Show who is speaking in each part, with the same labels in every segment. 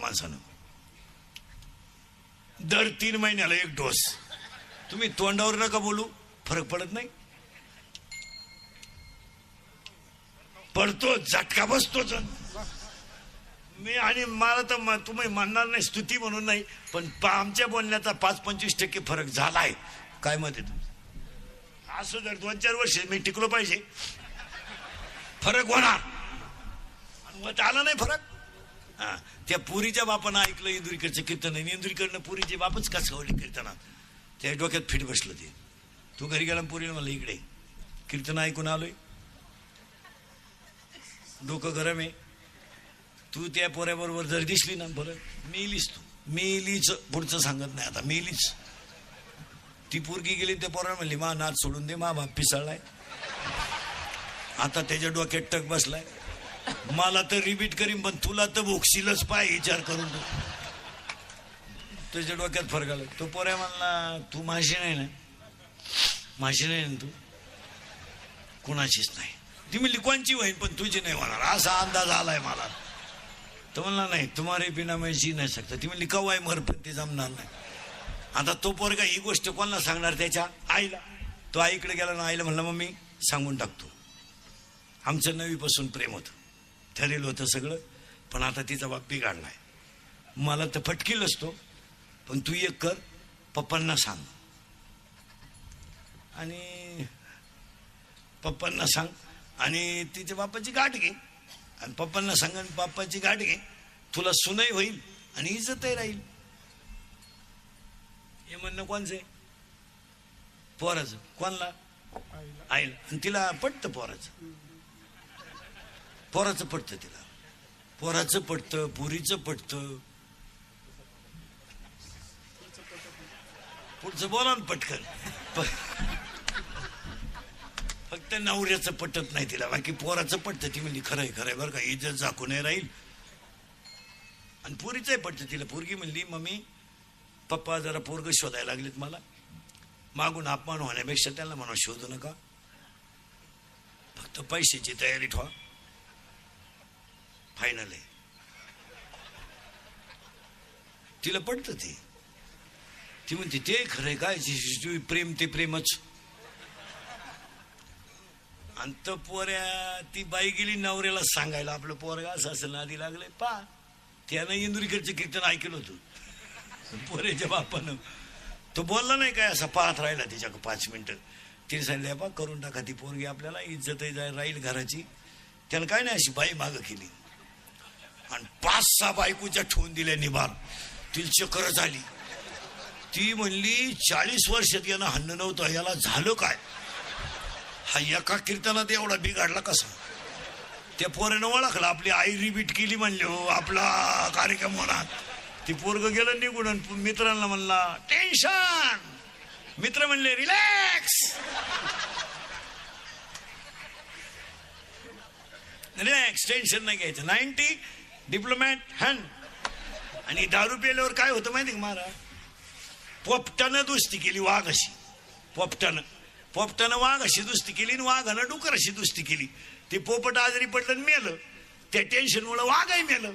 Speaker 1: माणसानं. दर तीन महिन्याला एक डोस. तुम्ही तोंडावर नका बोलू फरक पडत नाही. पडतो झटका बसतोच मी आणि मला तर तुम्ही म्हणणार नाही स्तुती म्हणून नाही पण आमच्या बोलण्याचा पाच पंचवीस टक्के फरक झालाय. काय मत आहे तुमचं? असं जर दोन चार वर्ष मी टिकलो पाहिजे फरक होणार. आणि आला नाही फरक. हा. त्या पुरीच्या बापानं ऐकलं इंदुरीकडचं कीर्तन. आणि इंदुरीकडनं पुरीचे बापच का सवली कीर्तनात? त्या डोक्यात फिट बसलं ते. तू घरी गेला पुरीने मला इकडे कीर्तन ऐकून आलोय. डोकं गरम आहे. तू त्या पोऱ्याबरोबर जर दिसली ना बरं मेलीच तू. मेलीच पुढचं सांगत नाही आता मेलीच. ती पोरगी गेली त्या पोरा म्हणली मा नाच सोडून दे मा बाप पिसाळलाय. आता त्याच्या डोक्यात टक बसलाय. मला तर रिपीट करीन पण तुला तर भोगशीलच पाय विचार करून तू त्याच्या डोक्यात फरक आला. तो पोऱ्या म्हणला तू माशी नाही ना? माशी नाही ना तू? कुणाचीच नाही. ती म्हणली कोणची होईन पण तुझी नाही होणार. असा अंदाज आलाय मला. तो म्हणला नाही तुम्हारे बिना मैं जी नाही शकता ती म्हणली कवाय मर पण ते जमणार नाही. आता तो पोरगा ही गोष्ट कोणाला सांगणार? त्याच्या आईला. तो आईकडे गेला ना आईला म्हणला मी सांगून टाकतो. आमचं नवीपासून प्रेम होतं. ठरेल होतं सगळं पण आता तिचा बाप बिघाडलाय मला तर फटकील असतो पण तू एक कर पप्पांना सांग. आणि पप्पांना सांग आणि तिच्या बापाची गाठ घे. आणि पप्पांना सांग आणि बाप्पाची गाठ घे. तुला सुनही होईल आणि इज्जतही राहील. हे म्हणणं कोणचं आहे? पोराचं. कोणला? आईला. आणि तिला पटतं पोराचं. पोराचं पटतं तिला. पोराचं पटतं पुरीचं पटतं पुढचं बोला ना पटकन. प- फक्त नवऱ्याचं पटत नाही तिला. बाकी पोराचं पटतं. ती म्हणली खरंय खरंय बरं का. इज्जत झाकू नाही राहील. आणि पोरीचंही पटतं तिला. पोरगी म्हणली मम्मी पप्पा जरा पोरग शोधायला लागलेत मला. मागून अपमान होण्यापेक्षा त्यांना म्हणा शोधू नका. फक्त पैशाची तयारी ठेवा. फायनल आहे तिला पडतं ते. ती म्हणते ते खरंय काय प्रेम ते प्रेमच. आणि पोऱ्या ती बाई गेली नवऱ्याला सांगायला आपलं पोरगा असं असं नादी लागलंय पा. त्यानं इंदुरीकडचं कीर्तन ऐकलं होतं. पोऱ्याच्या बापानं. तो बोलला नाही काय असा पाहत राहिला तिच्या पाच मिनिटं. तिने सांगितलं पा करून टाका ती पोरगी आपल्याला इज्जतही जाय राहील घराची. त्यानं काय नाही अशी बाई मागं केली. आणि पाच सहा बायकोच्या ठेवून दिल्या निभार तिला चक्कर झाली. ती म्हणली चाळीस वर्षात यानं हन्न नव्हतं याला झालं काय? हा एका कीर्तनात एवढा बिघाडला कसा? त्या पोरानं ओळखला आपली आई रिपीट केली म्हणले हो आपला कार्यक्रम म्हणा. ती पोरग गेलं निघून आणि मित्रांना म्हणला टेन्शन. मित्र म्हणले रिलॅक्स. रिलॅक्स टेन्शन नाही घ्यायचं. नाईन्टी डिप्लोमॅट हॅन आणि दारू पेल्यावर काय होतं माहिती का मारा पोपटानं दुस्ती केली वाघ अशी. पोपटानं. पोपटानं वाघ अशी दुस्ती केली आणि वाघानं डुकर अशी दुस्ती केली. ते पोपट आजारी पडलं आणि मेलं. त्या टेन्शनमुळं वाघही मेलं.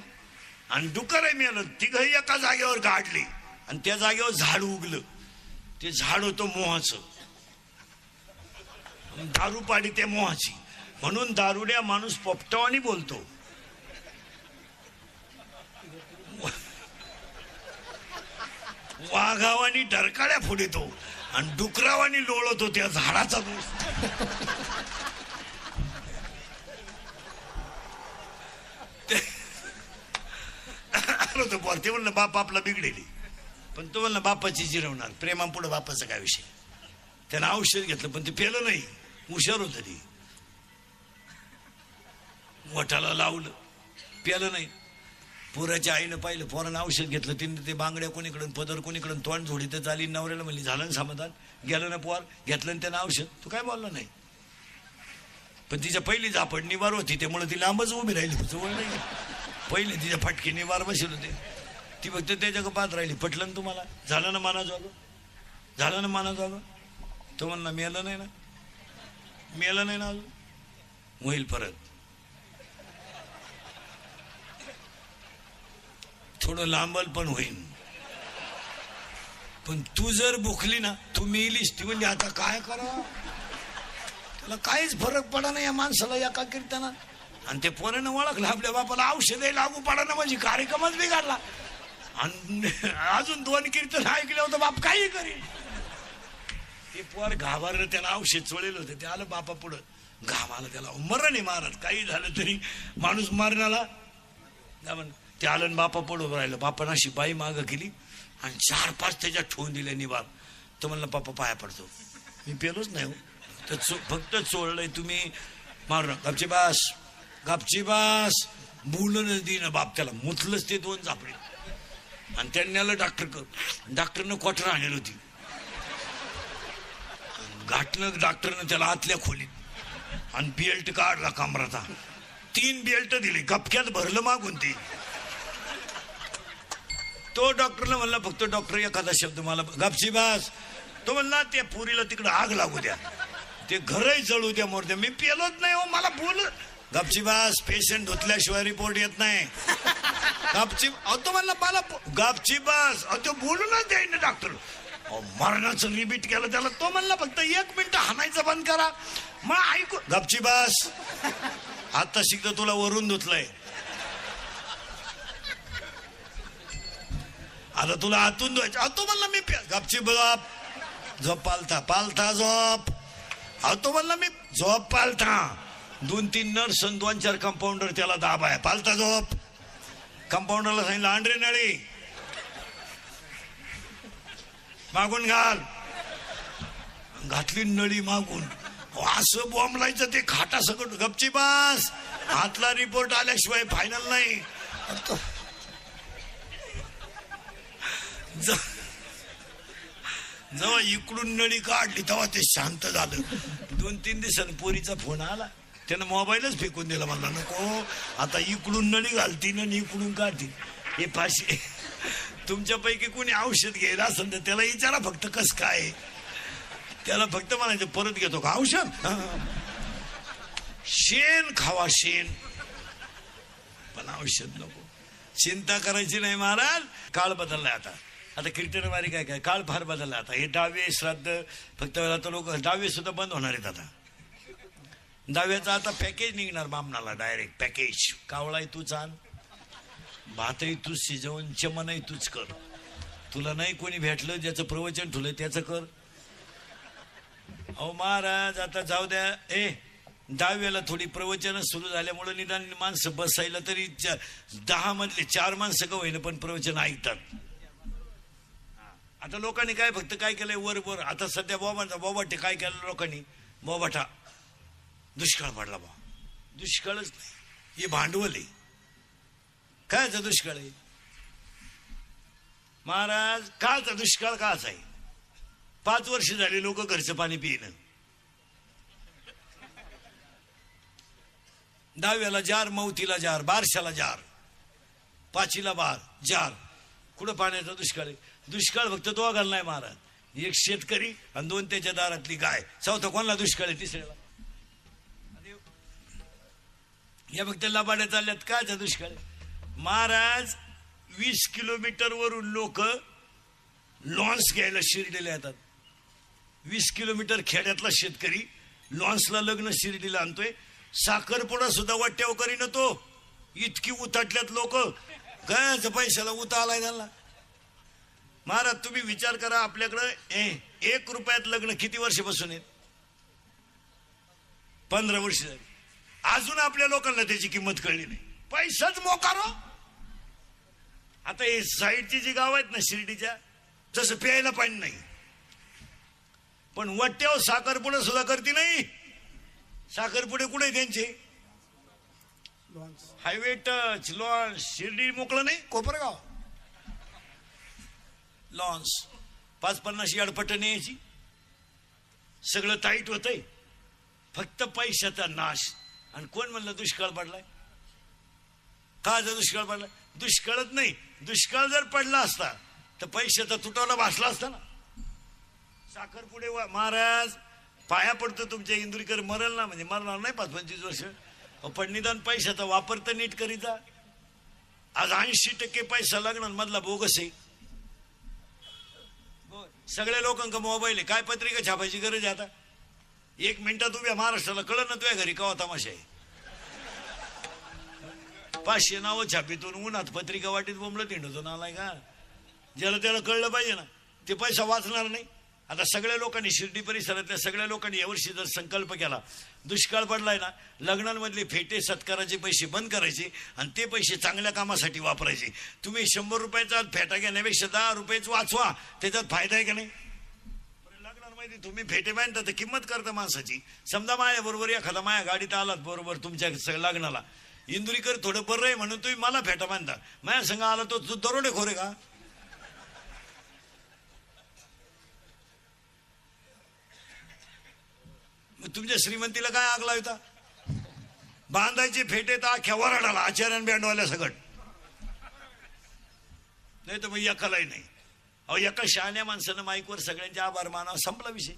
Speaker 1: आणि डुकरही मेलं. तिघही एका जागेवर गाडले. आणि त्या जागेवर झाड उगलं. ते झाड होतं मोहाचं. दारू पाडी त्या मोहाची. म्हणून दारुड्या माणूस पोपटावानी बोलतो. वाघावानी डरकाळ्या फुडितो आणि डुकरावानी लोळतो त्या झाडाचा दोष. आलो ते म्हणलं बाप आपला बिघडेली. पण तो म्हणलं बापाची जिरवणार प्रेमापुढं बापाचा काय विषय? त्यानं औषध घेतलं पण ते पेलं नाही. हुशार होतं ती. वटाला लावलं पेलं नाही. पोराच्या आईनं पाहिलं पोरानं औषध घेतलं तिने ते बांगड्या कोणीकडून पदर कोणीकडून तोंड झोडी तर चाली नवऱ्याला म्हणली झालं ना समाधान? गेलं ना पोर? घेतलं ना त्यानं औषध? तू काय बोलला नाही. पण तिच्या पहिली झापड निवार होती त्यामुळे ती लांबच उभी राहिली जवळ नाही. पहिले तिच्या फटके निवार बसेल होते. ती फक्त त्याच्या पाहत राहिली पटलं ना तुम्हाला? झालं ना माना जागं झालं ना माना जागं तो म्हणला मेलं नाही ना? मेलं नाही ना अजून? होईल परत. थोडं लांबल पण होईन. पण तू जर भुकली ना तू मेलीस ती म्हणजे आता काय करा त्याला काहीच फरक पडा ना या माणसाला एका कीर्तनात. आणि ते पोरानं ओळखलं आपल्या बापाला औषधही लागू पडा ना म्हणजे कार्यक्रमच बिघडला. आणि अजून दोन कीर्तन ऐकले होतं बाप काही करील ते पोर घाबरलं त्याला औषध चोळेल होतं ते आलं बापा पुढं. घामाला त्याला मरण नाही मारत काही झालं तरी माणूस मरणाला. जा म्हण. ते आलं आणि बापा पडून राहिलं. बापानं अशी बाई मागं केली आणि चार पाच त्याच्यात ठेवून दिले निवार. तर म्हणलं बापा पाया पडतो. मी पेलोच नाही हो. तर चो फक्त चोळलंय तुम्ही. मारू नका. गपची बास. गपची बास. बोलूनच देईन बाप त्याला. मुतलंच ते दोन झापडे. आणि त्यांनी आलं डॉक्टर कर डॉक्टरनं क्वाटर आणली होती. गाठलं डॉक्टरनं त्याला आतल्या खोलीत. आणि बेल्ट काढला कामराचा. तीन बेल्ट दिले. गपक्यात भरलं मागून ते. तो डॉक्टरला म्हणला फक्त डॉक्टर एखादा शब्द मला गापशी बास. तो म्हणला त्या पुरीला तिकडं आग लागू द्या. ते घरही जळू द्या मोर द्या. मी पेलोच नाही हो मला बोल. गपची बास पेशंट धुतल्याशिवाय रिपोर्ट येत नाही. गपची अहो तो म्हणला मला गापची बास. अहो तो बोलूनच द्याय ना डॉक्टर अहो, मरणाचं रिबीट केलं त्याला. तो म्हणला फक्त एक मिनिट हाणायचं बंद करा. मग ऐकू गपची बास. आता शिकतो तुला वरून धुतलंय. आता तुला आतून धुवायचं. अहो, तो म्हणला मी प्या- गपची बाप. झोप पालथा पालथा झोप. अहो तो म्हणला मी झोप पालथा. दोन तीन नर्स आणि दोन चार कंपाऊंडर त्याला दाब आहे पालथा झोप. कंपाऊंडरला सांगितलं आंड्रे नळी. मागून घाल. घातली नळी मागून. अहो, असं बॉम्बलायचं ते खाटा सगळं गपची बास. हातला रिपोर्ट आल्याशिवाय फायनल नाही तो- ज- जेव्हा इकडून नळी काढली तेव्हा ते शांत झालं. दोन तीन दिवसांनी पोरीचा फोन आला. त्यानं मोबाईलच फेकून दिला. मला नको आता इकडून नळी घालती आणि इकडून काढतील हे पाचशे तुमच्यापैकी कोणी औषध घ्यायला असेल तर त्याला विचारा फक्त कस काय त्याला फक्त म्हणायचं परत घेतो का औषध? शेण खावा शेण. पण औषध नको. चिंता करायची नाही महाराज काळ बदललाय आता. आता कीर्तनवारी काय काय? काळ फार बदलला. आता हे दहावे श्राद्ध फक्त आता लोक डावे सुद्धा बंद होणार आहेत आता. दहाव्याचा आता पॅकेज निघणार बामणाला डायरेक्ट पॅकेज कावळाही तूच आण भातही तूच शिजवून चमनही तूच कर. तुला नाही कोणी भेटलं ज्याचं प्रवचन ठुलं त्याचं कर. अहो महाराज आता जाऊ द्या. ए दहाव्याला थोडी प्रवचन सुरू झाल्यामुळे निदान माणसं बसायला तरी दहा मधले चार माणसं का होईना पण प्रवचन ऐकतात. आता लोकांनी काय फक्त काय केलंय वर वर? आता सध्या बोबाटा बोबाटे काय केलं लोकांनी? बोबाटा दुष्काळ पडला बा. दुष्काळच नाही. हे भांडवल आहे. कायचा दुष्काळ आहे? महाराज काचा दुष्काळ काच आहे. पाच वर्ष झाली लोक घरचं पाणी पिणं दहाव्याला जार मौतीला जार बारशाला जार पाचीला बार जार. कुठं पाण्याचा दुष्काळ आहे? दुष्काळ फक्त तो घालणार नाही महाराज. एक शेतकरी आणि दोन त्याच्या दारातली गाय. चौथा कोणाला दुष्काळ आहे? तिसऱ्याला. या फक्त लबाड्या चालल्यात. कायचा दुष्काळ महाराज वीस किलोमीटर वरून लोक लॉन्स घ्यायला शिर्डीला येतात. वीस किलोमीटर खेड्यातला शेतकरी लॉन्सला लग्न शिर्डीला आणतोय. साखरपुडा सुद्धा वाट्याव करीन तो. इतकी उताटल्यात लोक. गयाच पैशाला? उता आलाय त्याला महाराज तुम्ही विचार करा आपल्याकडं ए, एक रुपयात लग्न किती वर्षापासून आहेत? पंधरा वर्ष झाली. अजून आपल्या लोकांना त्याची किंमत कळली नाही. पैसाच मोकारो आता हे साईडची जी गाव आहेत ना शिर्डीच्या जसं प्यायला पाणी नाही. पण वट्ट्यावर साखरपुडे सुद्धा करते नाही. साखरपुडे कुठे त्यांचे? हायवे टच लॉन्स शिर्डी मोकळं नाही? कोपरगाव. लॉन्स. पाच पन्नास यार्ड न्यायची. सगळं टाईट होतंय. फक्त पैशाचा नाश. आणि कोण म्हणलं दुष्काळ पडलाय? का जर दुष्काळ पडला दुष्काळच नाही. दुष्काळ जर पडला असता तर पैशाचा तुटवला भासला असता ना. साखरपुडे वा- महाराज पाया पडतो तुमच्या. इंदुरीकर मरल ना. म्हणजे मरणार नाही पाच पंचवीस वर्ष. अहो, पण निदान पैशाचा वापर तर नीट करीता आज ऐंशी टक्के पैसा लग्नांमधला बोगस आहे. सगळ्या लोकांक मोबाईल आहे. काय पत्रिका छापायची गरज आहे आता? एक मिनिटात उभ्या महाराष्ट्राला कळलं ना तुझ्या घरी कवा तमाशा आहे? पाचशे नावं छापीतून उन्हात पत्रिका वाटीत बोंबलं तिंडतो नालाय का? ज्याला त्याला कळलं पाहिजे ना ते पैसा वाचणार नाही. आता सगळ्या लोकांनी शिर्डी परिसरातल्या सगळ्या लोकांनी यावर्षी जर संकल्प केला दुष्काळ पडलाय ना लग्नांमधले फेटे सत्काराचे पैसे बंद करायचे आणि ते पैसे चांगल्या कामासाठी वापरायचे. तुम्ही शंभर रुपयाचा फेटा घेण्यापेक्षा दहा रुपयेच वाचवा. त्याच्यात फायदा आहे का नाही? बरं, लग्नांमध्ये तुम्ही फेटे बांधता तर किंमत करता माणसाची. समजा माया बरोबर एखादा माया गाडीत आलात बरोबर तुमच्या स- लग्नाला. इंदुरीकर थोडं बरं आहे म्हणून तुम्ही मला फेटा बांधता. माया संघ आला तो तू दरोडे खोरे का? तुमच्या श्रीमंतीला काय आग लावता? बांधायचे फेटे तर अख्ख्या वराडाला आचार्यान बँडवाल्या सगट. नाही तर मग एकालाही नाही. अहो एका शहाण्या माणसानं माईकवर सगळ्यांच्या आभार मानावा संपला विषय.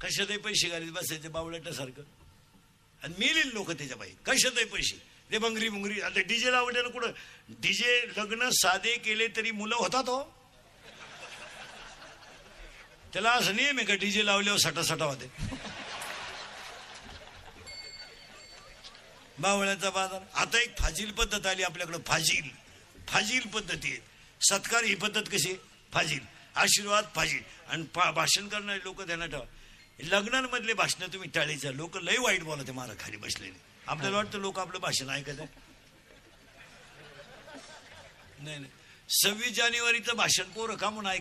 Speaker 1: कशातही पैसे घालीत बसायचे बावळटासारखं आणि मिळेल लोक त्याच्या बाई कशातही पैसे. ते बंगरी बुंगरी आता डीजे लावल्यानं कुठं? डीजे लग्न साधे केले तरी मुलं होतात हो. त्याला असं नियम आहे का डीजे लावल्यावर साठा साठा होते? बावळ्याचा बाजार. आता एक फाजील पद्धत आली आपल्याकडं फाजील. फाजील पद्धती आहे सत्कार ही पद्धत कशी? फाजील. आशीर्वाद फाजील. आणि पा- भाषण करणारे लोक त्यांना ठेवा. लग्नांमधले भाषण तुम्ही टाळीचा. लोक लय वाईट बोलते मारा खाली बसलेले. आपल्याला वाटतं लोक आपलं भाषण ऐकत नाही नाही. सव्वीस जानेवारीचं भाषण पोरं का म्हणून ऐक